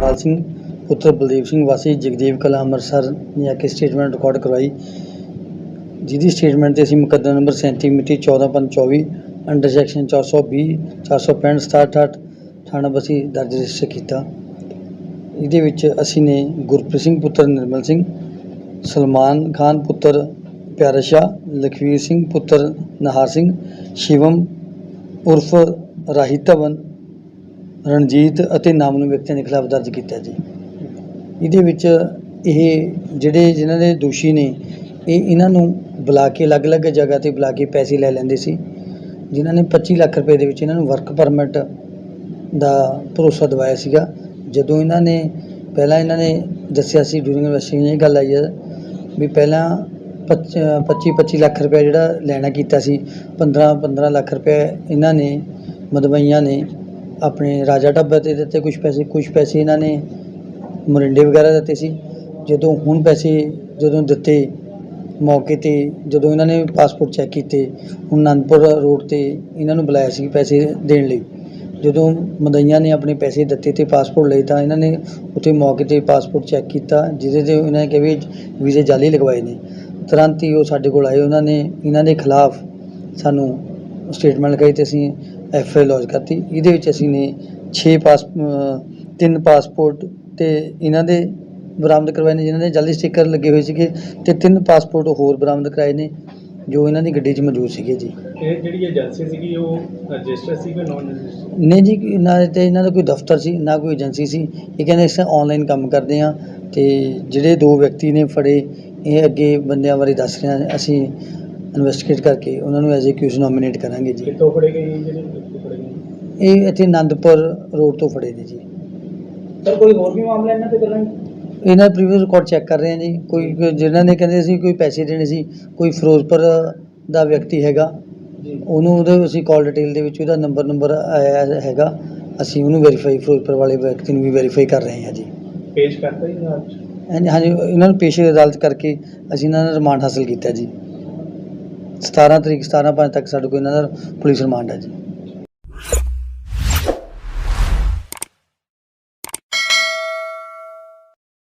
ਸਿੰਘ, ਪੁੱਤਰ ਬਲਦੇਵ ਸਿੰਘ ਵਾਸੀ ਜਗਦੇਵ ਕਲਾ ਅੰਮ੍ਰਿਤਸਰ ਨੇ ਆ ਕੇ ਸਟੇਟਮੈਂਟ ਰਿਕਾਰਡ ਕਰਵਾਈ। ਜਿਹਦੀ ਸਟੇਟਮੈਂਟ ਤੇ ਅਸੀਂ ਮੁਕੱਦਮਾ ਨੰਬਰ 37 ਮਿਤੀ 14/5/24 ਅੰਡਰ ਸੈਕਸ਼ਨ 420 465 67 ਥਾਣਾ ਬਸੀ ਦਰਜ ਰਜਿਸਟਰ ਕੀਤਾ। ਇਹਦੇ ਵਿੱਚ ਅਸੀਂ ਨੇ ਗੁਰਪ੍ਰੀਤ ਸਿੰਘ, ਪੁੱਤਰ ਨਿਰਮਲ ਸਿੰਘ, ਸਲਮਾਨ ਖਾਨ, ਪੁੱਤਰ ਪਿਆਰਾ ਸ਼ਾਹ, ਲਖਵੀਰ ਸਿੰਘ, ਪੁੱਤਰ ਨਹਾਰ ਸਿੰਘ, ਸ਼ਿਵਮ, ਉਰਫ ਰਾਹੀ ਧਵਨ ਰਣਜੀਤ ਅਤੇ ਨਾਮਨੂ ਵਿਅਕਤੀਆਂ ਦੇ ਖਿਲਾਫ ਦਰਜ ਕੀਤਾ ਜੀ। ਇਹਦੇ ਵਿੱਚ ਇਹ ਜਿਹੜੇ ਜਿਨ੍ਹਾਂ ਦੇ ਦੋਸ਼ੀ ਨੇ, ਇਹ ਇਹਨਾਂ ਨੂੰ ਬੁਲਾ ਕੇ ਅਲੱਗ-ਅਲੱਗ ਜਗ੍ਹਾ ਤੇ ਬੁਲਾ ਕੇ ਪੈਸੇ ਲੈ ਲੈਂਦੇ ਸੀ, ਜਿਨ੍ਹਾਂ ਨੇ 25 ਲੱਖ ਰੁਪਏ ਦੇ ਵਿੱਚ ਇਹਨਾਂ ਨੂੰ ਵਰਕ ਪਰਮਿਟ ਦਾ ਭਰੋਸਾ ਦਵਾਇਆ ਸੀਗਾ। ਜਦੋਂ ਇਹਨਾਂ ਨੇ, ਪਹਿਲਾਂ ਇਹਨਾਂ ਨੇ ਦੱਸਿਆ ਸੀ ਡੂਰਿੰਗ ਇਨਵੈਸਟੀਗੇਸ਼ਨ ਇਹ ਗੱਲ ਆਈ ਹੈ ਵੀ ਪਹਿਲਾਂ 25 25 ਲੱਖ ਰੁਪਏ ਜਿਹੜਾ ਲੈਣਾ ਕੀਤਾ ਸੀ 15 15 ਲੱਖ ਰੁਪਏ ਇਹਨਾਂ ਨੇ, ਮਦਵਈਆਂ ਨੇ ਆਪਣੇ ਰਾਜਾ ਢਾਬੇ ਤੇ ਦਿੱਤੇ ਕੁਝ ਪੈਸੇ ਕੁਝ ਪੈਸੇ ਇਹਨਾਂ ਨੇ ਮਰਿੰਡੇ ਵਗੈਰਾ ਦਿੱਤੇ ਸੀ। ਜਦੋਂ ਹੁਣ ਪੈਸੇ ਜਦੋਂ ਦਿੱਤੇ ਮੌਕੇ ਤੇ, ਜਦੋਂ ਇਹਨਾਂ ਨੇ ਪਾਸਪੋਰਟ ਚੈੱਕ ਕੀਤੇ, ਹੁਣ ਅਨੰਦਪੁਰ ਰੋਡ ਤੇ ਇਹਨਾਂ ਨੂੰ ਬੁਲਾਇਆ ਸੀ ਪੈਸੇ ਦੇਣ ਲਈ। ਜਦੋਂ ਮਦਈਆਂ ਨੇ ਆਪਣੇ ਪੈਸੇ ਦਿੱਤੇ ਤੇ ਪਾਸਪੋਰਟ ਲਈ ਤਾਂ ਇਹਨਾਂ ਨੇ ਉੱਥੇ ਮੌਕੇ ਤੇ ਪਾਸਪੋਰਟ ਚੈੱਕ ਕੀਤਾ, ਜਿਹਦੇ ਤੇ ਇਹਨਾਂ ਨੇ ਕਿਹਾ ਵੀ ਵੀਜ਼ੇ ਜਾਲੀ ਲਗਵਾਏ ਨੇ। ਤੁਰੰਤ ਹੀ ਉਹ ਸਾਡੇ ਕੋਲ ਆਏ, ਉਹਨਾਂ ਨੇ, ਇਹਨਾਂ ਦੇ ਖਿਲਾਫ ਸਾਨੂੰ ਸਟੇਟਮੈਂਟ ਲਿਖਾਈ ਤੇ ਅਸੀਂ ਐਫ ਆਈ ਲੌਜ ਕਰਤੀ। ਇਹਦੇ ਵਿੱਚ ਅਸੀਂ ਨੇ 6 ਪਾਸ ਤਿੰਨ ਪਾਸਪੋਰਟ ਤੇ ਇਹਨਾਂ ਦੇ ਬਰਾਮਦ ਕਰਵਾਏ ਨੇ ਜਿਨ੍ਹਾਂ ਦੇ ਜਾਲੀ ਸਟicker ਲੱਗੇ ਹੋਏ ਸੀਗੇ ਤੇ ਤਿੰਨ ਪਾਸਪੋਰਟ ਹੋਰ ਬਰਾਮਦ ਕਰਾਏ ਨੇ ਜੋ ਇਹਨਾਂ ਦੀ ਗੱਡੀ 'ਚ ਮੌਜੂਦ ਸੀਗੇ ਜੀ। ਇਹ ਜਿਹੜੀ ਏਜੰਸੀ ਸੀਗੀ ਉਹ ਰਜਿਸਟਰ ਸੀ ਕਿ ਨਾਨ ਰਜਿਸਟਰ ਨਹੀਂ ਜੀ ਨਾ ਤੇ ਇਹਨਾਂ ਦਾ ਕੋਈ ਦਫ਼ਤਰ ਸੀ ਨਾ ਕੋਈ ਏਜੰਸੀ ਸੀ। ਇਹ ਕਹਿੰਦੇ ਅਸੀਂ ਆਨਲਾਈਨ ਕੰਮ ਕਰਦੇ ਆ ਤੇ ਜਿਹੜੇ ਦੋ ਵਿਅਕਤੀ ਨੇ ਫੜੇ ਇਹ ਅੱਗੇ ਬੰਦਿਆਂ ਬਾਰੇ ਦੱਸ ਰਹੇ ਆ ਅਸੀਂ ਇਨਵੈਸਟੀਗੇਟ ਕਰਕੇ ਉਹਨਾਂ ਨੂੰ ਐਜ਼ ਏ ਕਿਊਜ਼ ਨੋਮੀਨੇਟ ਕਰਾਂਗੇ ਜੀ। ਕਿੱਥੋਂ ਫੜੇ ਗਏ ਜੀ ਜਿਹੜੇ ਫੜੇ ਗਏ? ਇਹ ਇੱਥੇ ਆਨੰਦਪੁਰ ਰੋਡ ਤੋਂ ਫੜੇ ਨੇ ਜੀ। ਸਰ ਕੋਈ ਹੋਰ ਵੀ ਮਾਮਲਾ ਇਹਨਾਂ ਤੇ ਪਹਿਲਾਂ ਇਹਨਾਂ ਦਾ ਪ੍ਰੀਵੀਅਸ ਰਿਕਾਰਡ ਚੈੱਕ ਕਰ ਰਹੇ ਆ ਜੀ। ਕੋਈ ਕੋਈ ਜਿਨ੍ਹਾਂ ਨੇ ਕਹਿੰਦੇ ਸੀ ਕੋਈ ਪੈਸੇ ਦੇਣੇ ਸੀ ਕੋਈ ਫਿਰੋਜ਼ਪੁਰ ਦਾ ਵਿਅਕਤੀ ਹੈਗਾ ਜੀ। ਉਹਨੂੰ ਉਹਦੇ ਅਸੀਂ ਕਾਲ ਡਿਟੇਲ ਦੇ ਵਿੱਚ ਉਹਦਾ ਨੰਬਰ ਨੰਬਰ ਆਇਆ ਹੈਗਾ। ਅਸੀਂ ਉਹਨੂੰ ਵੈਰੀਫਾਈ ਫਿਰੋਜ਼ਪੁਰ ਵਾਲੇ ਵਿਅਕਤੀ ਨੂੰ ਵੀ ਵੈਰੀਫਾਈ ਕਰ ਰਹੇ ਹਾਂ ਜੀ। ਪੇਸ਼ ਕਰਤਾ ਜੀ ਨਾਲ ਹਾਂਜੀ ਹਾਂਜੀ ਇਹਨਾਂ ਨੂੰ ਪੇਸ਼ੇ ਅਦਾਲਤ ਕਰਕੇ ਅਸੀਂ ਇਹਨਾਂ ਦਾ ਰਿਮਾਂਡ ਹਾਸਲ ਕੀਤਾ ਜੀ। 17 ਤਰੀਕ 17 ਪੰਜ ਤੱਕ ਸਾਡੇ ਕੋਲ ਇਹਨਾਂ ਦਾ ਪੁਲਿਸ ਰਿਮਾਂਡ ਹੈ ਜੀ।